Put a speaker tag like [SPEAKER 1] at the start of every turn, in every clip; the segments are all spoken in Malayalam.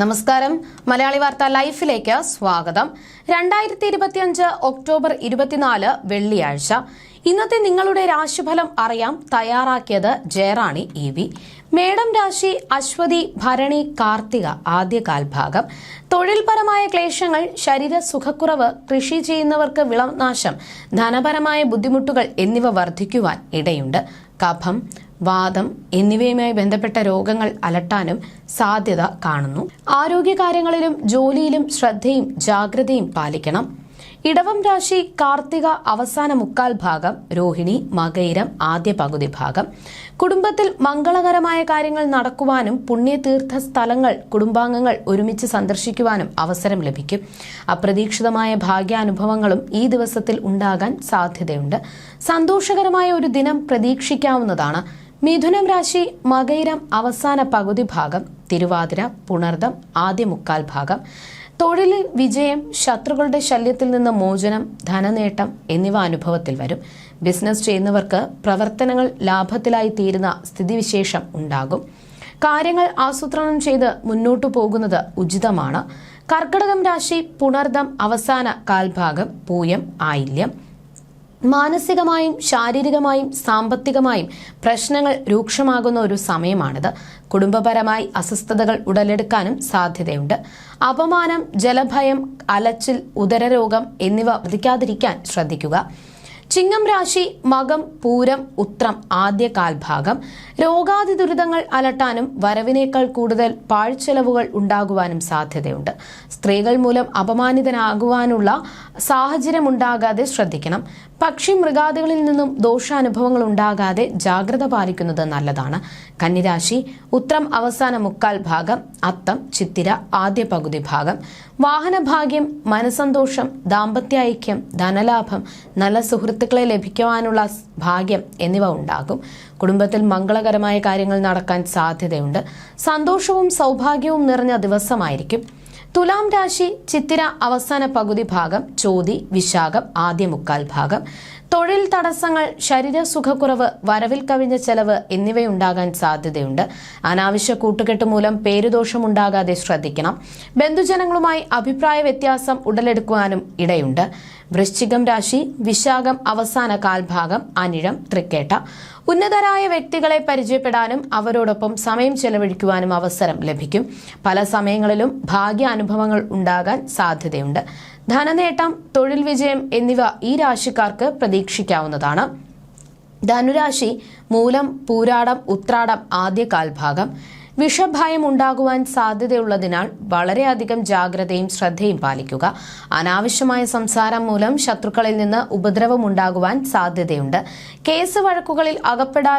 [SPEAKER 1] നമസ്കാരം. മലയാളി വാർത്ത ലൈഫിലേക്ക് സ്വാഗതം. രണ്ടായിരത്തി ഇരുപത്തിയഞ്ച് ഒക്ടോബർ ഇരുപത്തിനാല് വെള്ളിയാഴ്ച. ഇന്നത്തെ നിങ്ങളുടെ രാശിഫലം അറിയാം. തയ്യാറാക്കിയത് ജയറാണി ഇ വി. മേടം രാശി അശ്വതി ഭരണി കാർത്തിക ആദ്യ കാൽഭാഗം തൊഴിൽപരമായ ക്ലേശങ്ങൾ ശരീര സുഖക്കുറവ് കൃഷി ചെയ്യുന്നവർക്ക് വിളനാശം ധനപരമായ ബുദ്ധിമുട്ടുകൾ എന്നിവ വർദ്ധിക്കുവാൻ ഇടയുണ്ട്. കഫം വാദം എന്നിവയുമായി ബന്ധപ്പെട്ട രോഗങ്ങൾ അലട്ടാനും സാധ്യത കാണുന്നു. ആരോഗ്യകാര്യങ്ങളിലും ജോലിയിലും ശ്രദ്ധയും ജാഗ്രതയും പാലിക്കണം. ഇടവം രാശി കാർത്തിക അവസാന മുക്കാൽ ഭാഗം രോഹിണി മകയിരം ആദ്യ പകുതി ഭാഗം. കുടുംബത്തിൽ മംഗളകരമായ കാര്യങ്ങൾ നടക്കുവാനും പുണ്യതീർത്ഥ സ്ഥലങ്ങൾ കുടുംബാംഗങ്ങൾ ഒരുമിച്ച് സന്ദർശിക്കുവാനും അവസരം ലഭിക്കും. അപ്രതീക്ഷിതമായ ഭാഗ്യാനുഭവങ്ങളും ഈ ദിവസത്തിൽ ഉണ്ടാകാൻ സാധ്യതയുണ്ട്. സന്തോഷകരമായ ഒരു ദിനം പ്രതീക്ഷിക്കാവുന്നതാണ്. മിഥുനം രാശി മകയിരം അവസാന പകുതി ഭാഗം തിരുവാതിര പുണർദം ആദ്യ മുക്കാൽ ഭാഗം. തൊഴിലിൽ വിജയം ശത്രുക്കളുടെ ശല്യത്തിൽ നിന്ന് മോചനം ധനനേട്ടം എന്നിവ അനുഭവത്തിൽ വരും. ബിസിനസ് ചെയ്യുന്നവർക്ക് പ്രവർത്തനങ്ങൾ ലാഭത്തിലായി തീരുന്ന സ്ഥിതിവിശേഷം ഉണ്ടാകും. കാര്യങ്ങൾ ആസൂത്രണം ചെയ്ത് മുന്നോട്ടു പോകുന്നത് ഉചിതമാണ്. കർക്കടകം രാശി പുണർദം അവസാന കാൽഭാഗം പൂയം ആയില്യം. മാനസികമായും ശാരീരികമായും സാമ്പത്തികമായും പ്രശ്നങ്ങൾ രൂക്ഷമാകുന്ന ഒരു സമയമാണിത്. കുടുംബപരമായി അസ്വസ്ഥതകൾ ഉടലെടുക്കാനും സാധ്യതയുണ്ട്. അപമാനം ജലഭയം അലച്ചിൽ ഉദരരോഗം എന്നിവ വർദ്ധിക്കാതിരിക്കാൻ ശ്രദ്ധിക്കുക. ചിങ്ങം രാശി മകം പൂരം ഉത്രം ആദ്യ കാൽഭാഗം. രോഗാതി ദുരിതങ്ങൾ അലട്ടാനും വരവിനേക്കാൾ കൂടുതൽ പാഴ്ചെലവുകൾ ഉണ്ടാകുവാനും സാധ്യതയുണ്ട്. സ്ത്രീകൾ മൂലം അപമാനിതനാകുവാനുള്ള സാഹചര്യം ഉണ്ടാകാതെ ശ്രദ്ധിക്കണം. പക്ഷി മൃഗാദികളിൽ നിന്നും ദോഷാനുഭവങ്ങൾ ഉണ്ടാകാതെ ജാഗ്രത പാലിക്കുന്നത് നല്ലതാണ്. കന്നിരാശി ഉത്രം അവസാന മുക്കാൽ ഭാഗം അത്തം ചിത്തിര ആദ്യ പകുതി ഭാഗം. വാഹനഭാഗ്യം മനസന്തോഷം ദാമ്പത്യ ധനലാഭം നല്ല സുഹൃത്തുക്കളെ ലഭിക്കുവാനുള്ള ഭാഗ്യം എന്നിവ ഉണ്ടാകും. കുടുംബത്തിൽ മംഗളകരമായ കാര്യങ്ങൾ നടക്കാൻ സാധ്യതയുണ്ട്. സന്തോഷവും സൗഭാഗ്യവും നിറഞ്ഞ ദിവസമായിരിക്കും. തുലാം രാശി ചിത്തിര അവസാന പകുതി ഭാഗം ചോതി വിശാഖം ആദ്യ മുക്കാൽ ഭാഗം. തൊഴിൽ തടസ്സങ്ങൾ ശരീരസുഖക്കുറവ് വരവിൽ കവിഞ്ഞ ചെലവ് എന്നിവയുണ്ടാകാൻ സാധ്യതയുണ്ട്. അനാവശ്യ കൂട്ടുകെട്ട് മൂലം പേരുദോഷം ഉണ്ടാകാതെ ശ്രദ്ധിക്കണം. ബന്ധുജനങ്ങളുമായി അഭിപ്രായ വ്യത്യാസം ഉടലെടുക്കുവാനും ഇടയുണ്ട്. വൃശ്ചികം രാശി വിശാഖം അവസാന കാൽഭാഗം അനിഴം തൃക്കേട്ട. ഉന്നതരായ വ്യക്തികളെ പരിചയപ്പെടാനും അവരോടൊപ്പം സമയം ചെലവഴിക്കുവാനും അവസരം ലഭിക്കും. പല സമയങ്ങളിലും ഭാഗ്യാനുഭവങ്ങൾ ഉണ്ടാകാൻ സാധ്യതയുണ്ട്. ധനനേട്ടം തൊഴിൽ വിജയം എന്നിവ ഈ രാശിക്കാർക്ക് പ്രതീക്ഷിക്കാവുന്നതാണ്. ധനുരാശി മൂലം പൂരാടം ഉത്രാടം ആദ്യ കാൽഭാഗം വിഷഭയം ഉണ്ടാകുവാൻ സാധ്യതയുള്ളതിനാൽ വളരെയധികം ജാഗ്രതയും ശ്രദ്ധയും പാലിക്കുക. അനാവശ്യമായ സംസാരം മൂലം ശത്രുക്കളിൽ നിന്ന് ഉപദ്രവം ഉണ്ടാകുവാൻ സാധ്യതയുണ്ട്. കേസ് വഴക്കുകളിൽ അകപ്പെടാ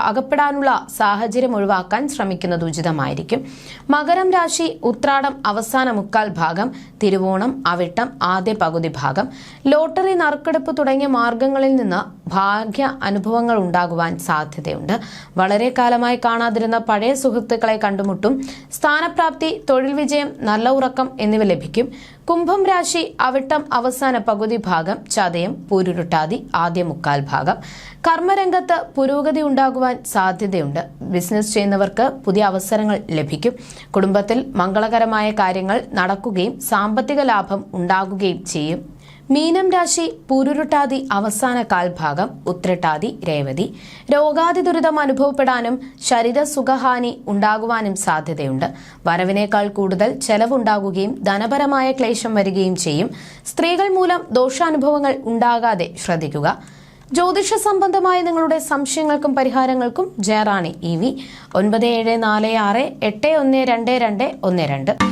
[SPEAKER 1] അകപ്പെടാനുള്ള സാഹചര്യം ഒഴിവാക്കാൻ ശ്രമിക്കുന്നത് ഉചിതമായിരിക്കും. മകരം രാശി ഉത്രാടം അവസാന മുക്കാൽ ഭാഗം തിരുവോണം അവിട്ടം ആദ്യ പകുതി ഭാഗം. ലോട്ടറി നറുക്കെടുപ്പ് തുടങ്ങിയ മാർഗങ്ങളിൽ നിന്ന് ഭാഗ്യ അനുഭവങ്ങൾ ഉണ്ടാകുവാൻ സാധ്യതയുണ്ട്. വളരെ കാലമായി കാണാതിരുന്ന പഴയ സുഹൃത്തുക്കളെ കണ്ടുമുട്ടും സ്ഥാനപ്രാപ്തി തൊഴിൽ വിജയം നല്ല ഉറക്കം എന്നിവ ലഭിക്കും. കുംഭം രാശി അവിട്ടം അവസാന പകുതി ഭാഗം ചതയം പൂരുരുട്ടാതി ആദ്യ മുക്കാൽ ഭാഗം. കർമ്മരംഗത്ത് പുരോഗതി ഉണ്ടാകുവാൻ സാധ്യതയുണ്ട്. ബിസിനസ് ചെയ്യുന്നവർക്ക് പുതിയ അവസരങ്ങൾ ലഭിക്കും. കുടുംബത്തിൽ മംഗളകരമായ കാര്യങ്ങൾ നടക്കുകയും സാമ്പത്തിക ലാഭം ഉണ്ടാകുകയും ചെയ്യും. മീനം രാശി പൂരുരുട്ടാതി അവസാന കാൽഭാഗം ഉത്രട്ടാതി രേവതി. രോഗാതി ദുരിതം അനുഭവപ്പെടാനും ശരീര സുഖഹാനി ഉണ്ടാകുവാനും സാധ്യതയുണ്ട്. വരവിനേക്കാൾ കൂടുതൽ ചെലവുണ്ടാകുകയും ധനപരമായ ക്ലേശം വരികയും ചെയ്യും. സ്ത്രീകൾ മൂലം ദോഷാനുഭവങ്ങൾ ഉണ്ടാകാതെ ശ്രദ്ധിക്കുക. ജ്യോതിഷ സംബന്ധമായ നിങ്ങളുടെ സംശയങ്ങൾക്കും പരിഹാരങ്ങൾക്കും ജയറാണി ഇ വി. ഒൻപത് ഏഴ് നാല് ആറ് എട്ട് ഒന്ന് രണ്ട് രണ്ട് ഒന്ന് രണ്ട്.